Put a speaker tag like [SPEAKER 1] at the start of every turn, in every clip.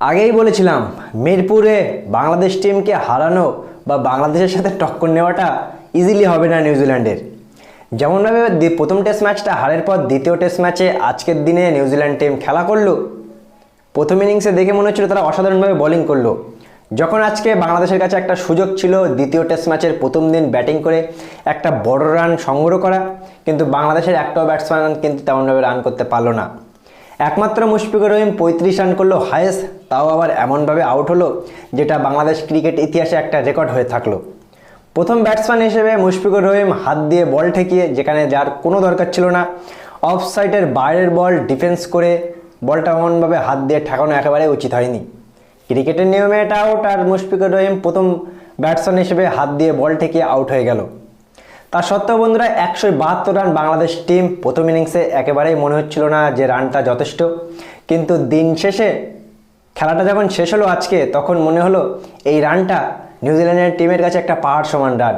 [SPEAKER 1] আগেই বলেছিলাম, মিরপুরে বাংলাদেশ টিমকে হারানো বা বাংলাদেশের সাথে টক্কর নেওয়াটা ইজিলি হবে না নিউজিল্যান্ডের। যেমনভাবে প্রথম টেস্ট ম্যাচটা হারের পর দ্বিতীয় টেস্ট ম্যাচে আজকের দিনে নিউজিল্যান্ড টিম খেলা করল। প্রথম ইনিংসে দেখে মনে হচ্ছিল তারা অসাধারণভাবে বোলিং করল। যখন আজকে বাংলাদেশের কাছে একটা সুযোগ ছিল, দ্বিতীয় টেস্ট ম্যাচের প্রথম দিন ব্যাটিং করে একটা বড় রান সংগ্রহ করা, কিন্তু বাংলাদেশের একটাও ব্যাটসম্যান কিন্তু তেমনভাবে রান করতে পারল না। একমাত্র মুশফিকুর রহিম পঁয়ত্রিশ রান করল হায়েস্ট তাও আবার এমনভাবে আউট হলো যেটা বাংলাদেশ ক্রিকেট ইতিহাসে একটা রেকর্ড হয়ে থাকল। প্রথম ব্যাটসম্যান হিসেবে মুশফিকুর রহিম হাত দিয়ে বল ঠেকিয়ে, যেখানে যার কোনো দরকার ছিল না অফ সাইডের বাইরের বল ডিফেন্স করে বলটা এমনভাবে হাত দিয়ে ঠেকানো একেবারে উচিত হয়নি। ক্রিকেটের নিয়মে এটা আউট আর মুশফিকুর রহিম প্রথম ব্যাটসম্যান হিসেবে হাত দিয়ে বল ঠেকিয়ে আউট হয়ে গেল। তা সত্ত্বেও বন্ধুরা একশো বাহাত্তর রান বাংলাদেশ টিম প্রথম ইনিংসে একেবারেই মনে হচ্ছিল না যে রানটা যথেষ্ট। কিন্তু দিন শেষে, খেলাটা যখন শেষ হলো আজকে, তখন মনে হলো এই রানটা নিউজিল্যান্ডের টিমের কাছে একটা পাহাড় সমান রান।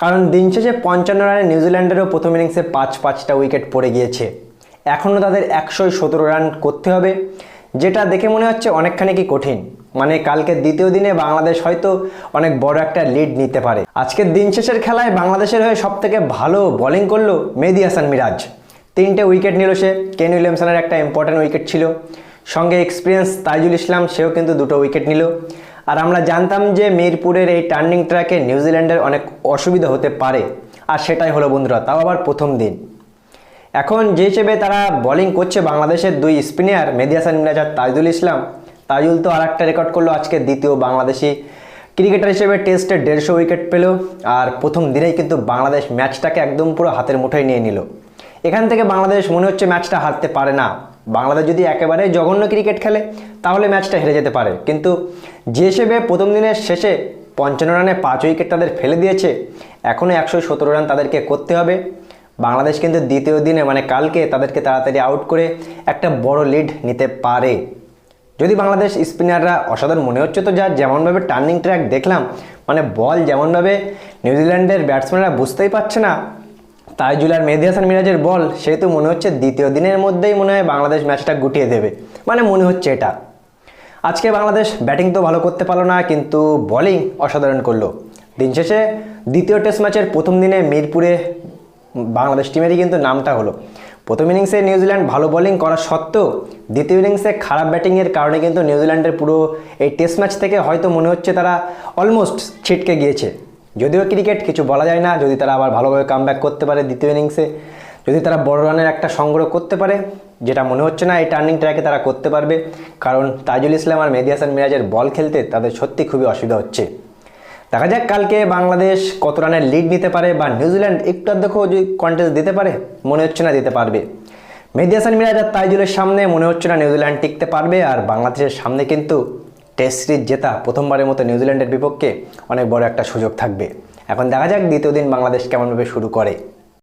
[SPEAKER 1] কারণ দিন শেষে পঞ্চান্ন রানে নিউজিল্যান্ডেরও প্রথম ইনিংসে পাঁচ পাঁচটা উইকেট পড়ে গিয়েছে। এখনও তাদের একশো সতেরো রান করতে হবে, যেটা দেখে মনে হচ্ছে অনেকখানি কি কঠিন। মানে কালকে দ্বিতীয় দিনে বাংলাদেশ হয়তো অনেক বড় একটা লিড নিতে পারে। আজকের দিন শেষের খেলায় বাংলাদেশের হয়ে সব থেকে ভালো বোলিং করল মেহেদি হাসান মিরাজ। তিনটে উইকেট নিল সে। কেন উইলিয়ামসনের একটা ইম্পর্টেন্ট উইকেট ছিল। সঙ্গে এক্সপিরিয়েন্স তাইজুল ইসলাম, সেও কিন্তু দুটো উইকেট নিল। আর আমরা জানতাম যে মিরপুরের এই টার্নিং ট্র্যাকে নিউজিল্যান্ডের অনেক অসুবিধা হতে পারে। আর সেটাই হলো বন্ধুরা, তাও আবার প্রথম দিন। এখন যে হিসেবে তারা বোলিং করছে বাংলাদেশের দুই স্পিনার মেহেদি হাসান মিরাজ আর তাজুল ইসলাম তাজুল তো আর একটা রেকর্ড করল, আজকে দ্বিতীয় বাংলাদেশি ক্রিকেটার হিসেবে টেস্টে দেড়শো উইকেট পেল। আর প্রথম দিনেই কিন্তু বাংলাদেশ ম্যাচটাকে একদম পুরো হাতের মুঠোয় নিয়ে নিল। এখান থেকে বাংলাদেশ মনে হচ্ছে ম্যাচটা হারতে পারে না। বাংলাদেশ যদি একেবারে জঘন্য ক্রিকেট খেলে, তাহলে ম্যাচটা হেরে যেতে পারে। কিন্তু যে হিসেবে প্রথম দিনের শেষে পঞ্চান্ন রানে পাঁচ উইকেট তাদের ফেলে দিয়েছে। এখনও একশো সতেরো রান তাদেরকে করতে হবে। বাংলাদেশ কিন্তু দ্বিতীয় দিনে মানে কালকে, তাদেরকে তাড়াতাড়ি আউট করে একটা বড় লিড নিতে পারে। যদি বাংলাদেশ স্পিনাররা অসাধারণ মনে হচ্ছে, তো যা যেমনভাবে টার্নিং ট্র্যাক দেখলাম মানে বল যেমনভাবে নিউজিল্যান্ডের ব্যাটসম্যানরা বুঝতেই পারছে না তাইজুল আর মেহেদি হাসান মিরাজের বল সেহেতু মনে হচ্ছে দ্বিতীয় দিনের মধ্যেই মনে হয় বাংলাদেশ ম্যাচটা গুটিয়ে দেবে। মানে মনে হচ্ছে এটা। আজকে বাংলাদেশ ব্যাটিং তো ভালো করতে পারল না, কিন্তু বোলিং অসাধারণ করল। দিন শেষে দ্বিতীয় টেস্ট ম্যাচের প্রথম দিনে মিরপুরে বাংলাদেশ টিমেরই কিন্তু নামটা হলো। প্রথম ইনিংসে নিউজিল্যান্ড ভালো বোলিং করা সত্ত্বেও দ্বিতীয় ইনিংসে খারাপ ব্যাটিংয়ের কারণে কিন্তু নিউজিল্যান্ডের পুরো এই টেস্ট ম্যাচ থেকে হয়তো মনে হচ্ছে তারা অলমোস্ট ছিটকে গিয়েছে। যদিও ক্রিকেট কিছু বলা যায় না, যদি তারা আবার ভালোভাবে কামব্যাক করতে পারে দ্বিতীয় ইনিংসে যদি তারা বড় রানের একটা সংগ্রহ করতে পারে, যেটা মনে হচ্ছে না এই টার্নিং ট্র্যাকে তারা করতে পারবে। কারণ তাজুল ইসলাম আর মেহেদি হাসান মিরাজের বল খেলতে তাদের সত্যি খুবই অসুবিধা হচ্ছে। দেখা যাক কালকে বাংলাদেশ কত রানের লিড নিতে পারে বা নিউজিল্যান্ড একটু দেখো যদি কন্টেস্ট দিতে পারে, মনে হচ্ছে না দিতে পারবে। মেহেদি হাসান মিরাজ আর তাইজুলের সামনে মনে হচ্ছে না নিউজিল্যান্ড টিকতে পারবে আর বাংলাদেশের সামনে কিন্তু টেস্ট সিরিজ জেতা প্রথমবারের মতো নিউজিল্যান্ডের বিপক্ষে অনেক বড় একটা সুযোগ থাকবে। এখন দেখা যাক দ্বিতীয় দিন বাংলাদেশ কেমনভাবে শুরু করে।